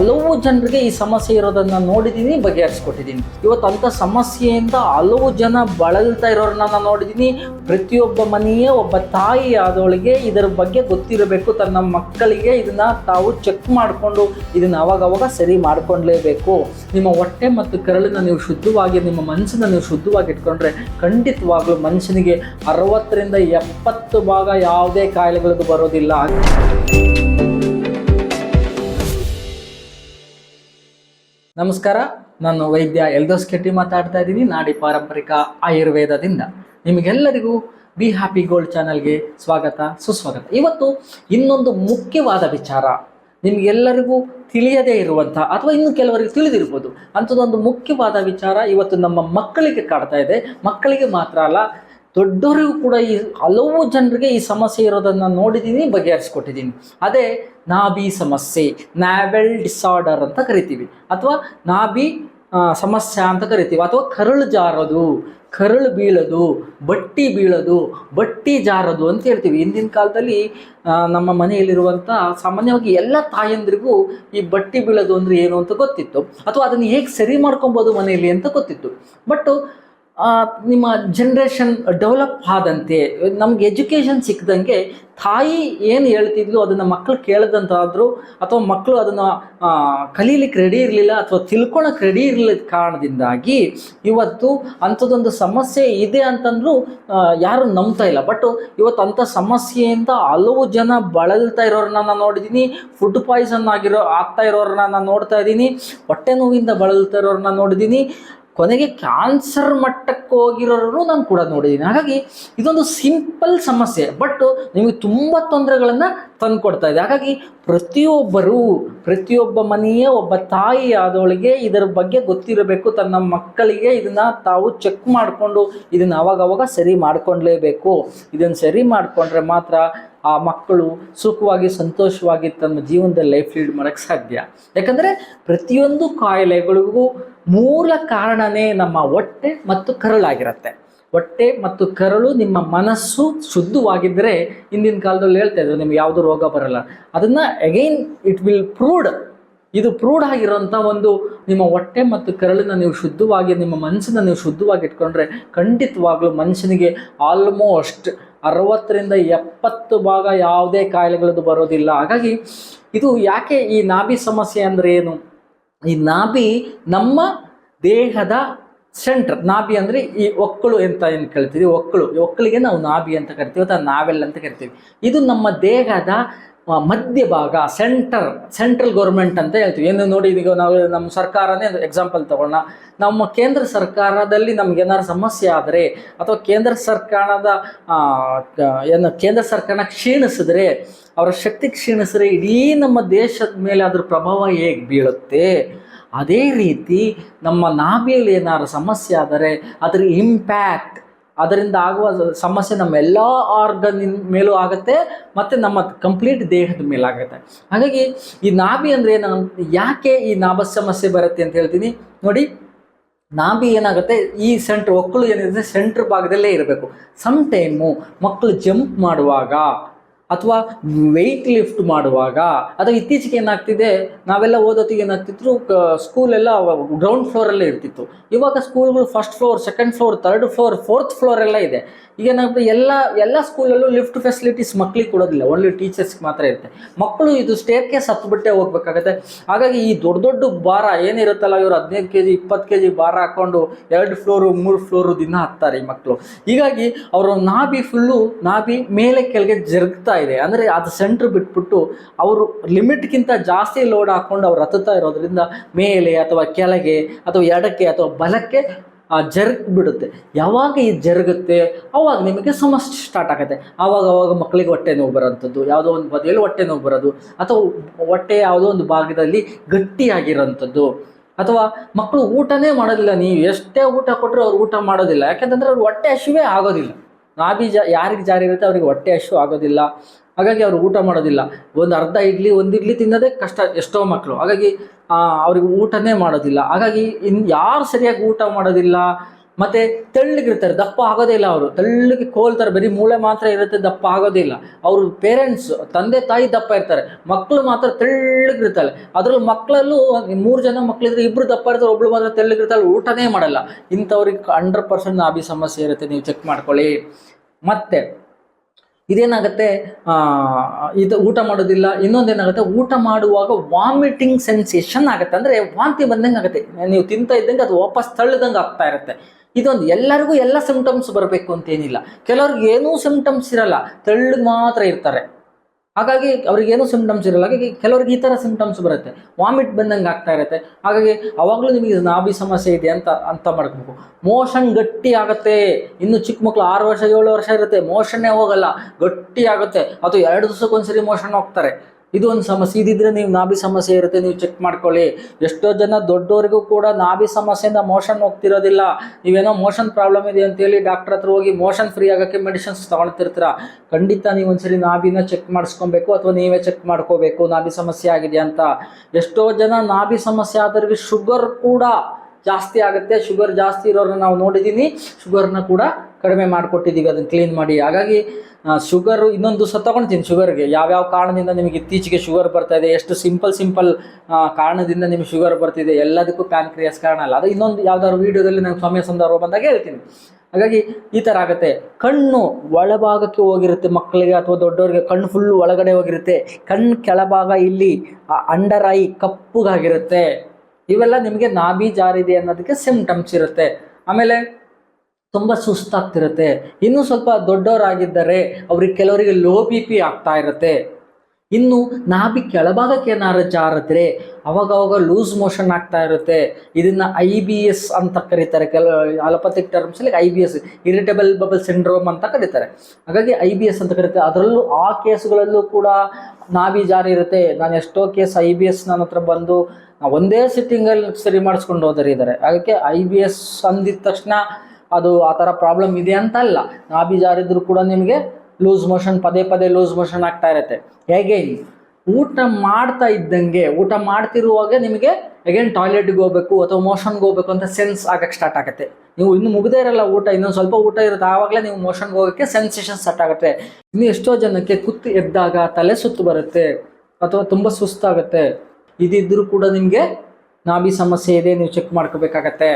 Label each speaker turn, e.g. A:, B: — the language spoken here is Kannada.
A: ಹಲವು ಜನರಿಗೆ ಈ ಸಮಸ್ಯೆ ಇರೋದನ್ನ ನೋಡಿದ್ದೀನಿ ಬಗೆಹರಿಸ್ಕೊಟ್ಟಿದ್ದೀನಿ ಇವತ್ತು ಅಂಥ ಸಮಸ್ಯೆಯಿಂದ ಹಲವು ಜನ ಬಳಲ್ತಾ ಇರೋರನ್ನ ನಾನು ನೋಡಿದ್ದೀನಿ ಪ್ರತಿಯೊಬ್ಬ ಮನೆಯ ಒಬ್ಬ ತಾಯಿ ಆದವಳಿಗೆ ಇದರ ಬಗ್ಗೆ ಗೊತ್ತಿರಬೇಕು. ತನ್ನ ಮಕ್ಕಳಿಗೆ ಇದನ್ನ ತಾವು ಚೆಕ್ ಮಾಡಿಕೊಂಡು ಇದನ್ನ ಅವಾಗವಾಗ ಸರಿ ಮಾಡ್ಕೊಳ್ಲೇಬೇಕು ನಿಮ್ಮ ಹೊಟ್ಟೆ ಮತ್ತು ಕರಳನ್ನ ನೀವು ಶುದ್ಧವಾಗಿ, ನಿಮ್ಮ ಮನಸ್ಸನ್ನು ನೀವು ಶುದ್ಧವಾಗಿ ಇಟ್ಕೊಂಡ್ರೆ ಖಂಡಿತವಾಗ್ಲೂ ಮನುಷ್ಯನಿಗೆ ಅರವತ್ತರಿಂದ ಎಪ್ಪತ್ತು ಭಾಗ ಯಾವುದೇ ಕಾಯಿಲೆಗಳದ್ದು ಬರೋದಿಲ್ಲ. ನಮಸ್ಕಾರ. ನಾನು ವೈದ್ಯ ಎಲ್ದೋಸ್ ಕೆಟ್ಟಿ ಮಾತಾಡ್ತಾ ಇದ್ದೀನಿ. ನಾಡಿ ಪಾರಂಪರಿಕ ಆಯುರ್ವೇದದಿಂದ ನಿಮಗೆಲ್ಲರಿಗೂ ಬಿ ಹ್ಯಾಪಿ ಗೋಲ್ಡ್ ಚಾನಲ್ಗೆ ಸ್ವಾಗತ, ಸುಸ್ವಾಗತ. ಇವತ್ತು ಇನ್ನೊಂದು ಮುಖ್ಯವಾದ ವಿಚಾರ ನಿಮಗೆಲ್ಲರಿಗೂ ತಿಳಿಯದೇ ಇರುವಂಥ ಅಥವಾ ಇನ್ನು ಕೆಲವರಿಗೆ ತಿಳಿದಿರ್ಬೋದು ಅಂಥದ್ದೊಂದು ಮುಖ್ಯವಾದ ವಿಚಾರ ಇವತ್ತು ನಮ್ಮ ಮಕ್ಕಳಿಗೆ ಕಾಡ್ತಾ ಇದೆ. ಮಕ್ಕಳಿಗೆ ಮಾತ್ರ ಅಲ್ಲ ದೊಡ್ಡವರಿಗೂ ಕೂಡ ಈ ಹಲವು ಜನರಿಗೆ ಈ ಸಮಸ್ಯೆ ಇರೋದನ್ನು ನೋಡಿದ್ದೀನಿ ಬಗೆಹರಿಸ್ಕೊಟ್ಟಿದ್ದೀನಿ ಅದೇ ನಾಭಿ ಸಮಸ್ಯೆ, ನ್ಯಾವೆಲ್ ಡಿಸಾರ್ಡರ್ ಅಂತ ಕರಿತೀವಿ. ಅಥವಾ ನಾಭಿ ಸಮಸ್ಯೆ ಅಂತ ಕರಿತೀವಿ. ಅಥವಾ ಕರಳು ಜಾರೋದು, ಕರಳು ಬೀಳೋದು, ಬಟ್ಟಿ ಬೀಳೋದು, ಬಟ್ಟಿ ಜಾರೋದು ಅಂತ ಹೇಳ್ತೀವಿ. ಹಿಂದಿನ ಕಾಲದಲ್ಲಿ ನಮ್ಮ ಮನೆಯಲ್ಲಿರುವಂಥ ಸಾಮಾನ್ಯವಾಗಿ ಎಲ್ಲ ತಾಯಂದ್ರಿಗೂ ಈ ಬಟ್ಟಿ ಬೀಳೋದು ಅಂದರೆ ಏನು ಅಂತ ಗೊತ್ತಿತ್ತು. ಅಥವಾ ಅದನ್ನು ಹೇಗೆ ಸರಿ ಮಾಡ್ಕೊಬೋದು ಮನೆಯಲ್ಲಿ ಅಂತ ಗೊತ್ತಿತ್ತು. ಬಟ್ ನಿಮ್ಮ ಜನ್ರೇಷನ್ ಡೆವಲಪ್ ಆದಂತೆ, ನಮ್ಗೆ ಎಜುಕೇಷನ್ ಸಿಕ್ಕದಂಗೆ ತಾಯಿ ಏನು ಹೇಳ್ತಿದ್ಲು ಅದನ್ನು ಮಕ್ಕಳು ಕೇಳದಂತಾದರೂ ಅಥವಾ ಮಕ್ಕಳು ಅದನ್ನು ಕಲೀಲಿಕ್ಕೆ ರೆಡಿ ಇರಲಿಲ್ಲ ಅಥವಾ ತಿಳ್ಕೊಳಕ್ಕೆ ರೆಡಿ ಇರಲಿಲ್ಲ ಕಾರಣದಿಂದಾಗಿ ಇವತ್ತು ಅಂಥದ್ದೊಂದು ಸಮಸ್ಯೆ ಇದೆ ಅಂತಂದ್ರೂ ಯಾರು ನಂಬ್ತಾ ಇಲ್ಲ. ಬಟ್ ಇವತ್ತು ಅಂಥ ಸಮಸ್ಯೆಯಿಂದ ಹಲವು ಜನ ಬಳಲ್ತಾ ಇರೋರನ್ನ ನಾನು ನೋಡಿದ್ದೀನಿ ಫುಡ್ ಪಾಯ್ಸನ್ ಆಗಿರೋ, ಆಗ್ತಾ ಇರೋರನ್ನ ನಾನು ನೋಡ್ತಾ ಇದ್ದೀನಿ, ಹೊಟ್ಟೆ ನೋವಿಂದ ಬಳಲ್ತಾ ಇರೋರನ್ನ ನೋಡಿದ್ದೀನಿ. ಕೊನೆಗೆ ಕ್ಯಾನ್ಸರ್ ಮಟ್ಟಕ್ಕೆ ಹೋಗಿರೋರು ನಾನು ಕೂಡ ನೋಡಿದ್ದೀನಿ ಹಾಗಾಗಿ ಇದೊಂದು ಸಿಂಪಲ್ ಸಮಸ್ಯೆ ಬಟ್ ನಿಮಗೆ ತುಂಬ ತೊಂದರೆಗಳನ್ನು ತಂದುಕೊಡ್ತಾ ಇದೆ. ಹಾಗಾಗಿ ಪ್ರತಿಯೊಬ್ಬರು, ಪ್ರತಿಯೊಬ್ಬ ಮನೆಯ ಒಬ್ಬ ತಾಯಿ ಆದವಳಿಗೆ ಇದರ ಬಗ್ಗೆ ಗೊತ್ತಿರಬೇಕು. ತನ್ನ ಮಕ್ಕಳಿಗೆ ಇದನ್ನು ತಾವು ಚೆಕ್ ಮಾಡಿಕೊಂಡು, ಇದನ್ನು ಅವಾಗವಾಗ ಸರಿ ಮಾಡ್ಕೊಳ್ಲೇಬೇಕು ಇದನ್ನು ಸರಿ ಮಾಡಿಕೊಂಡ್ರೆ ಮಾತ್ರ ಆ ಮಕ್ಕಳು ಸುಖವಾಗಿ, ಸಂತೋಷವಾಗಿ ತಮ್ಮ ಜೀವನದಲ್ಲಿ ಲೈಫ್ ಲೀಡ್ ಮಾಡೋಕ್ಕೆ ಸಾಧ್ಯ. ಯಾಕಂದರೆ ಪ್ರತಿಯೊಂದು ಕಾಯಿಲೆಗಳಿಗೂ ಮೂಲ ಕಾರಣನೇ ನಮ್ಮ ಹೊಟ್ಟೆ ಮತ್ತು ಕರಳಾಗಿರುತ್ತೆ ಹೊಟ್ಟೆ ಮತ್ತು ಕರಳು ನಿಮ್ಮ ಮನಸ್ಸು ಶುದ್ಧವಾಗಿದ್ದರೆ ಹಿಂದಿನ ಕಾಲದಲ್ಲಿ ಹೇಳ್ತಾ ಇದ್ರು, ನಿಮ್ಗೆ ಯಾವುದೂ ರೋಗ ಬರಲ್ಲ. ಅದನ್ನು ಅಗೈನ್ ಇಟ್ ವಿಲ್ ಪ್ರೂವ್ಡ್ ಇದು ಪ್ರೂಡ್ ಆಗಿರೋಂಥ ಒಂದು ನಿಮ್ಮ ಹೊಟ್ಟೆ ಮತ್ತು ಕರಳನ್ನು ನೀವು ಶುದ್ಧವಾಗಿ, ನಿಮ್ಮ ಮನಸ್ಸನ್ನು ನೀವು ಶುದ್ಧವಾಗಿ ಇಟ್ಕೊಂಡ್ರೆ ಖಂಡಿತವಾಗ್ಲೂ ಮನುಷ್ಯನಿಗೆ ಆಲ್ಮೋಸ್ಟ್ ಅರವತ್ತರಿಂದ ಎಪ್ಪತ್ತು ಭಾಗ ಯಾವುದೇ ಕಾಯಿಲೆಗಳದ್ದು ಬರೋದಿಲ್ಲ. ಹಾಗಾಗಿ ಇದು ಯಾಕೆ ಈ ನಾಭಿ ಸಮಸ್ಯೆ ಅಂದರೆ ಏನು? ಈ ನಾಭಿ ನಮ್ಮ ದೇಹದ ಸೆಂಟ್ರ್ ನಾಭಿ ಅಂದರೆ ಈ ಒಕ್ಕಳು ಅಂತ ಏನು ಕೇಳ್ತೀವಿ ಒಕ್ಕಳು. ಒಕ್ಕಳಿಗೆ ನಾವು ನಾಭಿ ಅಂತ ಕರಿತೀವಿ ಅಥವಾ ನಾವೆಲ್ ಅಂತ ಕರಿತೀವಿ. ಇದು ನಮ್ಮ ದೇಹದ ಮಧ್ಯಭಾಗ ಸೆಂಟರ್ ಸೆಂಟ್ರಲ್ ಗೌರ್ಮೆಂಟ್ ಅಂತ ಹೇಳ್ತೀವಿ. ಏನು ನೋಡಿ, ಇದೀಗ ನಾವು ನಮ್ಮ ಸರ್ಕಾರನೇ ಎಕ್ಸಾಂಪಲ್ ತಗೊಳ್ಳೋಣ. ನಮ್ಮ ಕೇಂದ್ರ ಸರ್ಕಾರದಲ್ಲಿ ನಮ್ಗೆ ಏನಾದ್ರು ಸಮಸ್ಯೆ ಆದರೆ, ಅಥವಾ ಕೇಂದ್ರ ಸರ್ಕಾರದ ಏನು, ಕೇಂದ್ರ ಸರ್ಕಾರ ಕ್ಷೀಣಿಸಿದ್ರೆ, ಅವರ ಶಕ್ತಿ ಕ್ಷೀಣಿಸಿದ್ರೆ ಇಡೀ ನಮ್ಮ ದೇಶದ ಮೇಲೆ ಅದ್ರ ಪ್ರಭಾವ ಹೇಗೆ ಬೀಳುತ್ತೆ? ಅದೇ ರೀತಿ ನಮ್ಮ ನಾಭಿಯಲ್ಲಿ ಏನಾದ್ರು ಸಮಸ್ಯೆ ಆದರೆ, ಅದ್ರ ಇಂಪ್ಯಾಕ್ಟ್ ಅದರಿಂದ ಆಗುವ ಸಮಸ್ಯೆ ನಮ್ಮ ಎಲ್ಲ ಆರ್ಗನ್ ಮೇಲೂ ಆಗುತ್ತೆ, ಮತ್ತು ನಮ್ಮ ಕಂಪ್ಲೀಟ್ ದೇಹದ ಮೇಲಾಗುತ್ತೆ ಹಾಗಾಗಿ ಈ ನಾಭಿ ಅಂದರೆ ಏನು? ಯಾಕೆ ಈ ನಾಭ ಸಮಸ್ಯೆ ಬರುತ್ತೆ ಅಂತ ಹೇಳ್ತೀನಿ. ನೋಡಿ, ನಾಭಿ ಏನಾಗುತ್ತೆ? ಈ ಸೆಂಟ್ರ್ ಒಕ್ಕಳು ಏನಿದೆ ಸೆಂಟ್ರ್ ಭಾಗದಲ್ಲೇ ಇರಬೇಕು. ಸಮ್ ಟೈಮು ಮಕ್ಕಳು ಜಂಪ್ ಮಾಡುವಾಗ ಅಥವಾ ವೆಯ್ಟ್ ಲಿಫ್ಟ್ ಮಾಡುವಾಗ ಅಥವಾ ಇತ್ತೀಚೆಗೆ ಏನಾಗ್ತಿದೆ, ನಾವೆಲ್ಲ ಓದೋತ್ತಿಗೆ ಸ್ಕೂಲ್ ಸ್ಕೂಲೆಲ್ಲ ಗ್ರೌಂಡ್ ಫ್ಲೋರಲ್ಲೇ ಇರ್ತಿತ್ತು. ಇವಾಗ ಸ್ಕೂಲ್ಗಳು first floor second floor third floor fourth floor ಎಲ್ಲ ಇದೆ. ಈಗ ಏನಾಗುತ್ತೆ ಎಲ್ಲ ಎಲ್ಲ ಸ್ಕೂಲಲ್ಲೂ ಲಿಫ್ಟ್ ಫೆಸಿಲಿಟೀಸ್ ಮಕ್ಕಳಿಗೆ ಕೊಡೋದಿಲ್ಲ. ಓನ್ಲಿ ಟೀಚರ್ಸ್ಗೆ ಮಾತ್ರ ಇರುತ್ತೆ. ಮಕ್ಕಳು ಇದು ಸ್ಟೇರ್ಗೆ ಹತ್ಬಿಟ್ಟೆ ಹೋಗ್ಬೇಕಾಗತ್ತೆ. ಹಾಗಾಗಿ ಈ ದೊಡ್ಡ ದೊಡ್ಡ ಭಾರ ಏನಿರುತ್ತಲ್ಲ, ಇವರು ಹದಿನೈದು ಕೆ ಜಿ ಇಪ್ಪತ್ತು ಕೆ ಜಿ ಭಾರ ಹಾಕ್ಕೊಂಡು ಎರಡು ಫ್ಲೋರು ಮೂರು ಫ್ಲೋರು ದಿನ ಹತ್ತಾರೆ ಈ ಮಕ್ಕಳು ಹೀಗಾಗಿ ಅವರ ನಾಭಿ ಫುಲ್ಲು ನಾಭಿ ಮೇಲೆ ಕೆಳಗೆ ಜರುಗ್ತಾ ಇದೆ. ಅಂದರೆ ಅದು ಸೆಂಟ್ರ್ ಬಿಟ್ಬಿಟ್ಟು ಅವರು ಲಿಮಿಟ್ಗಿಂತ ಜಾಸ್ತಿ ಲೋಡ್ ಹಾಕ್ಕೊಂಡು ಅವ್ರು ಹತ್ತುತ್ತಾ ಇರೋದ್ರಿಂದ ಮೇಲೆ ಅಥವಾ ಕೆಳಗೆ ಅಥವಾ ಎಡಕ್ಕೆ ಅಥವಾ ಬಲಕ್ಕೆ ಆ ಜರುಗ್ ಬಿಡುತ್ತೆ. ಯಾವಾಗ ಇದು ಜರುಗುತ್ತೆ? ಅವಾಗ ನಿಮಗೆ ಸಮಸ್ಯೆ ಸ್ಟಾರ್ಟ್ ಆಗುತ್ತೆ. ಆವಾಗ ಅವಾಗ ಮಕ್ಕಳಿಗೆ ಹೊಟ್ಟೆ ನೋವು ಬರೋಂಥದ್ದು, ಯಾವುದೋ ಒಂದು ಬದಿಯಲ್ಲಿ ಹೊಟ್ಟೆ ನೋವು ಬರೋದು, ಅಥವಾ ಹೊಟ್ಟೆ ಯಾವುದೋ ಒಂದು ಭಾಗದಲ್ಲಿ ಗಟ್ಟಿಯಾಗಿರೋಂಥದ್ದು. ಅಥವಾ ಮಕ್ಕಳು ಊಟನೇ ಮಾಡೋದಿಲ್ಲ ನೀವು, ಎಷ್ಟೇ ಊಟ ಕೊಟ್ಟರು ಅವ್ರು ಊಟ ಮಾಡೋದಿಲ್ಲ. ಯಾಕೆಂತಂದ್ರೆ ಅವ್ರು ಹೊಟ್ಟೆ ಹಸಿವೇ ಆಗೋದಿಲ್ಲ. ನಾಬಿ ಜ, ಯಾರಿಗೆ ಜಾರಿ ಇರುತ್ತೆ ಅವ್ರಿಗೆ ಹೊಟ್ಟೆ ಹಸಿವು ಆಗೋದಿಲ್ಲ. ಹಾಗಾಗಿ ಅವರು ಊಟ ಮಾಡೋದಿಲ್ಲ. ಒಂದು ಅರ್ಧ ಇಡ್ಲಿ, ಒಂದು ಇಡ್ಲಿ ತಿನ್ನೋದೇ ಕಷ್ಟ, ಎಷ್ಟೋ ಮಕ್ಕಳು ಹಾಗಾಗಿ ಅವ್ರಿಗೆ ಊಟನೇ ಮಾಡೋದಿಲ್ಲ. ಹಾಗಾಗಿ ಇನ್ನು ಯಾರು ಸರಿಯಾಗಿ ಊಟ ಮಾಡೋದಿಲ್ಲ, ಮತ್ತು ತೆಳ್ಳಗಿರ್ತಾರೆ, ದಪ್ಪ ಆಗೋದೇ ಇಲ್ಲ ಅವರು. ತೆಳ್ಳಗೆ ಕೋಲ್ತಾರೆ, ಬರೀ ಮೂಳೆ ಮಾತ್ರ ಇರುತ್ತೆ, ದಪ್ಪ ಆಗೋದೇ ಇಲ್ಲ. ಅವರು ಪೇರೆಂಟ್ಸ್ ತಂದೆ, ತಾಯಿ ದಪ್ಪ ಇರ್ತಾರೆ. ಮಕ್ಕಳು ಮಾತ್ರ ತೆಳ್ಳಗಿರ್ತಾರೆ. ಅದರಲ್ಲೂ ಮಕ್ಕಳಲ್ಲೂ ಮೂರು ಜನ ಮಕ್ಕಳಿದ್ರೆ ಇಬ್ಬರು ದಪ್ಪ ಇರ್ತಾರೆ, ಒಬ್ಳು ಮಾತ್ರ ತೆಳ್ಳಗಿರ್ತಾರೆ ಊಟನೇ ಮಾಡಲ್ಲ. ಇಂಥವ್ರಿಗೆ ಹಂಡ್ರೆಡ್ ಪರ್ಸೆಂಟ್ ನಾಭಿ ಸಮಸ್ಯೆ ಇರುತ್ತೆ, ನೀವು ಚೆಕ್ ಮಾಡ್ಕೊಳ್ಳಿ. ಮತ್ತೆ ಇದೇನಾಗುತ್ತೆ? ಇದು ಊಟ ಮಾಡೋದಿಲ್ಲ ಇನ್ನೊಂದೇನಾಗುತ್ತೆ ಊಟ ಮಾಡುವಾಗ ವಾಮಿಟಿಂಗ್ ಸೆನ್ಸೇಷನ್ ಆಗುತ್ತೆ. ಅಂದರೆ ವಾಂತಿ ಬಂದಂಗೆ ಆಗುತ್ತೆ. ನೀವು ತಿಂತಾ ಇದ್ದಂಗೆ ಅದು ವಾಪಸ್ ತಳ್ಳದಂಗೆ ಆಗ್ತಾ ಇರುತ್ತೆ. ಇದೊಂದು ಎಲ್ಲರಿಗೂ ಎಲ್ಲ ಸಿಂಪ್ಟಮ್ಸ್ ಬರಬೇಕು ಅಂತೇನಿಲ್ಲ ಕೆಲವ್ರಿಗೆ ಏನೂ ಸಿಂಪ್ಟಮ್ಸ್ ಇರಲ್ಲ. ತಳ್ಳಿಗೆ ಮಾತ್ರ ಇರ್ತಾರೆ. ಹಾಗಾಗಿ ಅವ್ರಿಗೆ ಏನೂ ಸಿಂಪ್ಟಮ್ಸ್ ಇರಲ್ಲ. ಹಾಗಾಗಿ ಕೆಲವ್ರಿಗೆ ಈ ಥರ ಸಿಂಪ್ಟಮ್ಸ್ ಬರುತ್ತೆ. ವಾಮಿಟ್ ಬಂದಂಗೆ ಆಗ್ತಾ ಇರುತ್ತೆ. ಹಾಗಾಗಿ ಅವಾಗಲೂ ನಿಮಗೆ ನಾಭಿ ಸಮಸ್ಯೆ ಇದೆ ಅಂತ ಅಂತ ಮಾಡ್ಕೋಬೇಕು. ಮೋಷನ್ ಗಟ್ಟಿ ಆಗುತ್ತೆ. ಇನ್ನು ಚಿಕ್ಕ ಮಕ್ಕಳು ಆರು ವರ್ಷ, ಏಳು ವರ್ಷ ಇರುತ್ತೆ. ಮೋಷನ್ನೇ ಹೋಗಲ್ಲ. ಗಟ್ಟಿ ಆಗುತ್ತೆ. ಅಥವಾ ಎರಡು ದಿವಸಕ್ಕೊಂದ್ಸರಿ ಮೋಷನ್ ಹೋಗ್ತಾರೆ. ಇದು ಒಂದು ಸಮಸ್ಯೆ. ಇದಿದ್ರೆ ನೀವು ನಾಭಿ ಸಮಸ್ಯೆ ಇರುತ್ತೆ, ನೀವು ಚೆಕ್ ಮಾಡ್ಕೊಳ್ಳಿ. ಎಷ್ಟೋ ಜನ ದೊಡ್ಡವರಿಗೂ ಕೂಡ ನಾಭಿ ಸಮಸ್ಯೆಯಿಂದ ಮೋಷನ್ ಹೋಗ್ತಿರೋದಿಲ್ಲ. ನೀವೇನೋ ಮೋಷನ್ ಪ್ರಾಬ್ಲಮ್ ಇದೆ ಅಂತೇಳಿ ಡಾಕ್ಟರ್ ಹತ್ರ ಹೋಗಿ ಮೋಷನ್ ಫ್ರೀ ಆಗೋಕ್ಕೆ ಮೆಡಿಸಿನ್ಸ್ ತಗೊಳ್ತಿರ್ತೀರ. ಖಂಡಿತ ನೀವು ಒಂದ್ಸರಿ ನಾಭಿನ ಚೆಕ್ ಮಾಡಿಸ್ಕೊಬೇಕು ಅಥವಾ ನೀವೇ ಚೆಕ್ ಮಾಡ್ಕೋಬೇಕು, ನಾಭಿ ಸಮಸ್ಯೆ ಆಗಿದೆ ಅಂತ. ಎಷ್ಟೋ ಜನ ನಾಭಿ ಸಮಸ್ಯೆ ಆದವ್ರಿಗೆ ಶುಗರ್ ಕೂಡ ಜಾಸ್ತಿ ಆಗುತ್ತೆ ಶುಗರ್ ಜಾಸ್ತಿ ಇರೋರನ್ನ ನಾವು ನೋಡಿದ್ದೀನಿ ಶುಗರ್ನ ಕೂಡ ಕಡಿಮೆ ಮಾಡಿಕೊಟ್ಟಿದ್ದೀವಿ ಅದನ್ನು ಕ್ಲೀನ್ ಮಾಡಿ. ಹಾಗಾಗಿ ಶುಗರು ಇನ್ನೊಂದು ದಿವಸ ತೊಗೊಳ್ತೀನಿ ಶುಗರ್ಗೆ ಯಾವ್ಯಾವ ಕಾರಣದಿಂದ ನಿಮಗೆ ಇತ್ತೀಚೆಗೆ ಶುಗರ್ ಬರ್ತಾ ಇದೆ, ಎಷ್ಟು ಸಿಂಪಲ್ ಸಿಂಪಲ್ ಕಾರಣದಿಂದ ನಿಮಗೆ ಶುಗರ್ ಬರ್ತಿದೆ, ಎಲ್ಲದಕ್ಕೂ ಪ್ಯಾನ್ಕ್ರಿಯಾಸ್ ಕಾರಣ ಅಲ್ಲ. ಅದು ಇನ್ನೊಂದು ಯಾವ್ದಾದ್ರು ವೀಡಿಯೋದಲ್ಲಿ ನಾನು ಸಮಯ ಸಂದರ್ಭ ಬಂದಾಗ ಹೇಳ್ತೀನಿ. ಹಾಗಾಗಿ, ಈ ಥರ ಆಗುತ್ತೆ. ಕಣ್ಣು ಒಳಭಾಗಕ್ಕೆ ಹೋಗಿರುತ್ತೆ ಮಕ್ಕಳಿಗೆ ಅಥವಾ ದೊಡ್ಡವರಿಗೆ ಕಣ್ಣು ಫುಲ್ಲು ಒಳಗಡೆ ಹೋಗಿರುತ್ತೆ. ಕಣ್ಣು ಕೆಳಭಾಗ ಇಲ್ಲಿ ಅಂಡರ್ ಐ ಕಪ್ಪುಗಾಗಿರುತ್ತೆ. ಇವೆಲ್ಲ ನಿಮಗೆ ನಾಭಿ ಜಾರಿದೆ ಅನ್ನೋದಕ್ಕೆ ಸಿಮ್ಟಮ್ಸ್ ಇರುತ್ತೆ. ಆಮೇಲೆ ತುಂಬ ಸುಸ್ತಾಗ್ತಿರುತ್ತೆ. ಇನ್ನೂ ಸ್ವಲ್ಪ ದೊಡ್ಡವರಾಗಿದ್ದರೆ ಅವ್ರಿಗೆ ಕೆಲವರಿಗೆ ಲೋ ಬಿ ಪಿ ಆಗ್ತಾ ಇರುತ್ತೆ. ಇನ್ನು ನಾಭಿ ಕೆಳಭಾಗಕ್ಕೆ ಏನಾದ್ರು ಜಾರಿದ್ರೆ ಅವಾಗವಾಗ ಲೂಸ್ ಮೋಷನ್ ಆಗ್ತಾ ಇರುತ್ತೆ. ಇದನ್ನ ಐ ಬಿ ಎಸ್ ಅಂತ ಕರೀತಾರೆ. ಕೆಲ allopathic ಟರ್ಮ್ಸಲ್ಲಿ I B S irritable bowel syndrome ಅಂತ ಕರೀತಾರೆ. ಹಾಗಾಗಿ ಐ ಬಿ ಎಸ್ ಅಂತ ಕರೀತಾರೆ. ಅದರಲ್ಲೂ ಆ ಕೇಸ್ಗಳಲ್ಲೂ ಕೂಡ ನಾಭಿ ಜಾರಿ ಇರುತ್ತೆ. ನಾನು ಎಷ್ಟೋ ಕೇಸ್ ಐ ಬಿ ಎಸ್ ನನ್ನ ಹತ್ರ ಬಂದು ಒಂದೇ ಸಿಟ್ಟಿಂಗಲ್ಲಿ ಸರಿ ಮಾಡಿಸ್ಕೊಂಡು ಹೋದರೆ ಇದ್ದಾರೆ ಅದಕ್ಕೆ ಐ ಬಿ ಎಸ್ ಅಂದಿದ ತಕ್ಷಣ ಅದು ಆ ಥರ ಪ್ರಾಬ್ಲಮ್ ಇದೆ ಅಂತ ಅಲ್ಲ ನಾಭಿ ಜಾರಿದ್ರು ಕೂಡ ನಿಮಗೆ ಲೂಸ್ ಮೋಷನ್ ಪದೇ ಪದೇ ಲೂಸ್ ಮೋಷನ್ ಆಗ್ತಾ ಇರುತ್ತೆ. ಹೇಗೆ? ಊಟ ಮಾಡ್ತಾ ಇದ್ದಂಗೆ, ಊಟ ಮಾಡ್ತಿರುವಾಗ ನಿಮಗೆ ಅಗೇನ್ ಟಾಯ್ಲೆಟ್ಗೆ ಹೋಗ್ಬೇಕು ಅಥವಾ ಮೋಷನ್ಗೆ ಹೋಗ್ಬೇಕು ಅಂತ ಸೆನ್ಸ್ ಆಗಕ್ಕೆ ಸ್ಟಾರ್ಟ್ ಆಗುತ್ತೆ. ನೀವು ಇನ್ನು ಮುಗದೇ ಇರಲ್ಲ ಊಟ, ಇನ್ನೊಂದು ಸ್ವಲ್ಪ ಊಟ ಇರುತ್ತೆ, ಆವಾಗಲೇ ನೀವು ಮೋಷನ್ಗೆ ಹೋಗೋಕ್ಕೆ ಸೆನ್ಸೇಷನ್ ಸ್ಟಾರ್ಟ್ ಆಗುತ್ತೆ. ಇನ್ನು ಎಷ್ಟೋ ಜನಕ್ಕೆ ಕುತ್ತು ಎದ್ದಾಗ ತಲೆ ಸುತ್ತು ಬರುತ್ತೆ ಅಥವಾ ತುಂಬ ಸುಸ್ತಾಗುತ್ತೆ. ಇದಿದ್ರೂ ಕೂಡ ನಿಮಗೆ ನಾಭಿ ಸಮಸ್ಯೆ ಇದೆ ನೀವು ಚೆಕ್ ಮಾಡ್ಕೋಬೇಕಾಗತ್ತೆ.